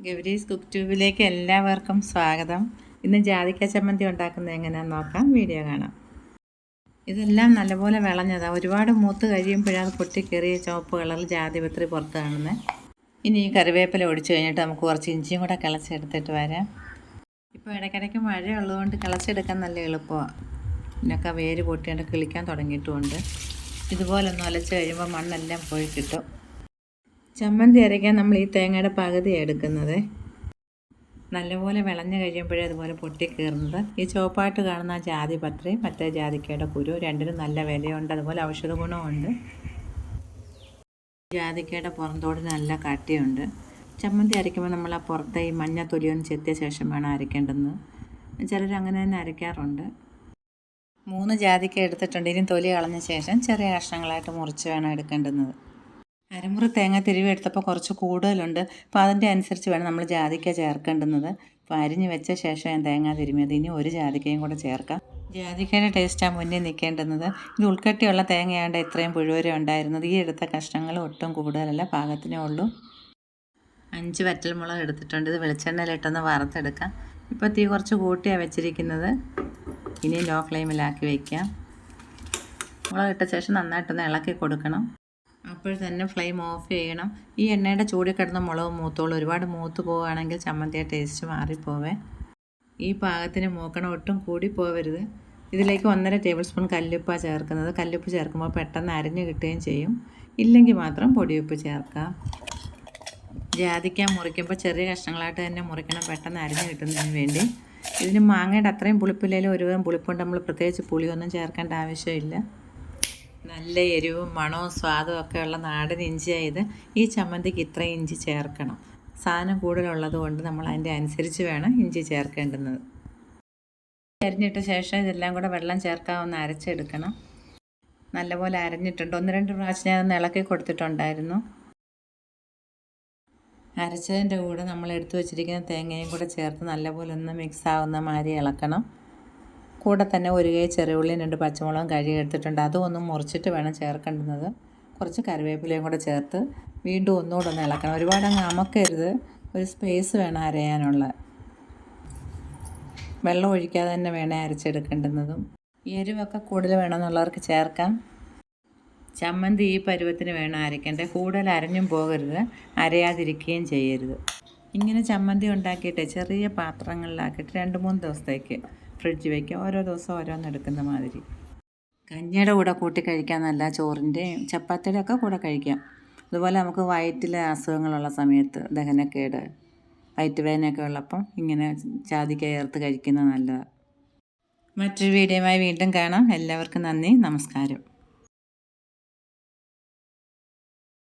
Gowri's cook ട്യൂബിലേക്ക് എല്ലാവർക്കും സ്വാഗതം. ഇന്ന് ജാതിക്ക ചമ്മന്തി ഉണ്ടാക്കുന്നത് എങ്ങനെയാണെന്ന് നോക്കാം. വീഡിയോ കാണാം. ഇതെല്ലാം നല്ലപോലെ വിളഞ്ഞതാണ് ഒരുപാട് മൂത്ത് പൊട്ടി പൊട്ടിക്കേറിയ ചുവപ്പ് കളറിൽ ജാതിപത്രി പുറത്ത് കാണുന്നത് ഇനി ഈ കറിവേപ്പില ഒടിച്ചു കഴിഞ്ഞിട്ട് നമുക്ക് കുറച്ച് ഇഞ്ചിയും കൂടെ കിളച്ചെടുത്തിട്ട് വരാം. ഇപ്പോൾ ഇടയ്ക്കിടയ്ക്ക് മഴയുള്ളതുകൊണ്ട് കിളച്ചെടുക്കാൻ നല്ല എളുപ്പമാണ് പിന്നൊക്കെ വേര് പൊട്ടിയിട്ട് കിളിക്കാൻ തുടങ്ങിയിട്ടുമുണ്ട് ഇതുപോലെ ഒന്ന് ഒലച്ച് കഴിയുമ്പോൾ മണ്ണെല്ലാം പോയി കിട്ടും. ചമ്മന്തി അരയ്ക്കാൻ നമ്മൾ ഈ തേങ്ങയുടെ പകുതിയാണ് എടുക്കുന്നത്. നല്ലപോലെ വിളഞ്ഞു കഴിയുമ്പോഴേ അതുപോലെ പൊട്ടി കയറുന്നത് ഈ ചുവപ്പായിട്ട് കാണുന്ന ജാതി പത്രി മറ്റേ ജാതിക്കയുടെ കുരു രണ്ടിനും നല്ല വിലയുണ്ട്. അതുപോലെ ഔഷധ ഗുണമുണ്ട് ജാതിക്കയുടെ പുറന്തോട് നല്ല കട്ടിയുണ്ട്. ചമ്മന്തി അരയ്ക്കുമ്പോൾ നമ്മൾ ആ പുറത്തെ ഈ മഞ്ഞ തൊലിയൊന്ന് ചെത്തിയ ശേഷം വേണം അരയ്ക്കേണ്ടത്. ചിലർ അങ്ങനെ തന്നെ അരയ്ക്കാറുണ്ട്. മൂന്ന് ജാതിക്ക എടുത്തിട്ടുണ്ട്. ഇനി തൊലി കളഞ്ഞ ശേഷം ചെറിയ കഷ്ണങ്ങളായിട്ട് മുറിച്ച് വേണം എടുക്കേണ്ടുന്നത് അരമുറി തേങ്ങ തിരുവി എടുത്തപ്പോൾ കുറച്ച് കൂടുതലുണ്ട്. അപ്പോൾ അതിന്റെ അനുസരിച്ച് വേണം നമ്മൾ ജാതിക്ക ചേർക്കേണ്ടുന്നത്. അപ്പോൾ അരിഞ്ഞ് വെച്ച ശേഷം ഞാൻ തേങ്ങ തിരുമിയത്. ഇനി ഒരു ജാതിക്കയും കൂടെ ചേർക്കാം. ജാതിക്കയുടെ ടേസ്റ്റാണ് മുന്നേ നിൽക്കേണ്ടുന്നത്. ഇത് ഉൾക്കട്ടിയുള്ള തേങ്ങയാണ്ട് ഇത്രയും പുഴുവരും ഉണ്ടായിരുന്നത്. ഈ എടുത്ത കഷ്ണങ്ങൾ ഒട്ടും കൂടുതലല്ല പാകത്തിനേ ഉള്ളൂ. അഞ്ച് വറ്റൽമുളക് എടുത്തിട്ടുണ്ട്. ഇത് വെളിച്ചെണ്ണയിലിട്ടൊന്ന് വറുത്തെടുക്കാം. ഇപ്പോൾ തീ കുറച്ച് കൂട്ടിയാണ് വെച്ചിരിക്കുന്നത്. ഇനി ലോ ഫ്ലെയിമിലാക്കി വയ്ക്കാം മുളക് ഇട്ട ശേഷം നന്നായിട്ടൊന്ന് ഇളക്കി കൊടുക്കണം. അപ്പോൾ തന്നെ ഫ്ലെയിം ഓഫ് ചെയ്യണം. ഈ എണ്ണയുടെ ചൂട് കിടന്ന മുളകും മൂത്തോളൂ ഒരുപാട് മൂത്ത് പോവുകയാണെങ്കിൽ ചമ്മന്തിയുടെ ടേസ്റ്റ് മാറിപ്പോവേ. ഈ പാകത്തിന് മൂക്കണം ഒട്ടും കൂടി പോവരുത്. ഇതിലേക്ക് ഒന്നര ടേബിൾ സ്പൂൺ കല്ലുപ്പ ചേർക്കുന്നത്. കല്ലുപ്പ് ചേർക്കുമ്പോൾ പെട്ടെന്ന് അരിഞ്ഞ് കിട്ടുകയും ചെയ്യും. ഇല്ലെങ്കിൽ മാത്രം പൊടിയുപ്പ് ചേർക്കാം. ജാതിക്ക മുറിക്കുമ്പോൾ ചെറിയ കഷ്ണങ്ങളായിട്ട് തന്നെ മുറിക്കണം. പെട്ടെന്ന് അരിഞ്ഞ് കിട്ടുന്നതിന് വേണ്ടി. ഇതിന് മാങ്ങയുടെ അത്രയും പുളിപ്പില്ലെങ്കിലും ഒരുവിധം പുളിപ്പുണ്ട്. നമ്മൾ പ്രത്യേകിച്ച് പുളിയൊന്നും ചേർക്കേണ്ട ആവശ്യമില്ല. നല്ല എരിവും മണവും സ്വാദും ഒക്കെ ഉള്ള നാടൻ ഇഞ്ചിയായത് ഈ ചമ്മന്തിക്ക് ഇത്ര ഇഞ്ചി ചേർക്കണം. സാധനം കൂടുതലുള്ളത് കൊണ്ട് നമ്മൾ അതിന്റെ അനുസരിച്ച് വേണം ഇഞ്ചി ചേർക്കേണ്ടുന്നത്. അരിഞ്ഞിട്ട ശേഷം ഇതെല്ലാം കൂടെ വെള്ളം ചേർക്കാവുന്ന അരച്ചെടുക്കണം. നല്ലപോലെ അരഞ്ഞിട്ടുണ്ട്. ഒന്ന് രണ്ട് പ്രാവശ്യം ഞാൻ ഒന്ന് ഇളക്കി കൊടുത്തിട്ടുണ്ടായിരുന്നു. അരച്ചതിന്റെ കൂടെ നമ്മൾ എടുത്തു വച്ചിരിക്കുന്ന തേങ്ങയും കൂടെ ചേർത്ത് നല്ലപോലെ ഒന്ന് മിക്സ് ആവുന്ന മാതിരി ഇളക്കണം. കൂടെ തന്നെ ഒരു കൈ ചെറിയുള്ളിയും രണ്ട് പച്ചമുളകും കഴുകി എടുത്തിട്ടുണ്ട്. അതും ഒന്ന് മുറിച്ചിട്ട് വേണം ചേർക്കേണ്ടുന്നത് കുറച്ച് കറിവേപ്പിലയും കൂടെ ചേർത്ത് വീണ്ടും ഒന്നുകൂടെ ഒന്ന് ഇളക്കണം. ഒരുപാട് അങ്ങ് അമക്കരുത്. ഒരു സ്പേസ് വേണം അരയാനുള്ള. വെള്ളം ഒഴിക്കാതെ തന്നെ വേണേൽ അരച്ചെടുക്കേണ്ടുന്നതും. എരിവൊക്കെ കൂടുതൽ വേണമെന്നുള്ളവർക്ക് ചേർക്കാം. ചമ്മന്തി ഈ പരുവത്തിന് വേണം അരയ്ക്കേണ്ടത്. കൂടുതൽ അരഞ്ഞും പോകരുത്. അരയാതിരിക്കുകയും ചെയ്യരുത്. ഇങ്ങനെ ചമ്മന്തി ഉണ്ടാക്കിയിട്ട് ചെറിയ പാത്രങ്ങളിലാക്കിയിട്ട് രണ്ട് മൂന്ന് ദിവസത്തേക്ക് ഫ്രിഡ്ജ് വയ്ക്കുക ഓരോ ദിവസം ഓരോന്ന് എടുക്കുന്ന മാതിരി. കഞ്ഞിയുടെ കൂടെ കൂട്ടി കഴിക്കാൻ നല്ല ചോറിന്റെയും ചപ്പാത്തിയുടെ ഒക്കെ കൂടെ കഴിക്കാം. അതുപോലെ നമുക്ക് വയറ്റിലെ അസുഖങ്ങളുള്ള സമയത്ത് ദഹനക്കേട് വയറ്റുവേദനയൊക്കെ ഉള്ളപ്പം ഇങ്ങനെ ചാതിക്ക ചേർത്ത് കഴിക്കുന്നത് നല്ലതാണ് മറ്റൊരു വീഡിയോയുമായി വീണ്ടും കാണാം. എല്ലാവർക്കും നന്ദി. നമസ്കാരം.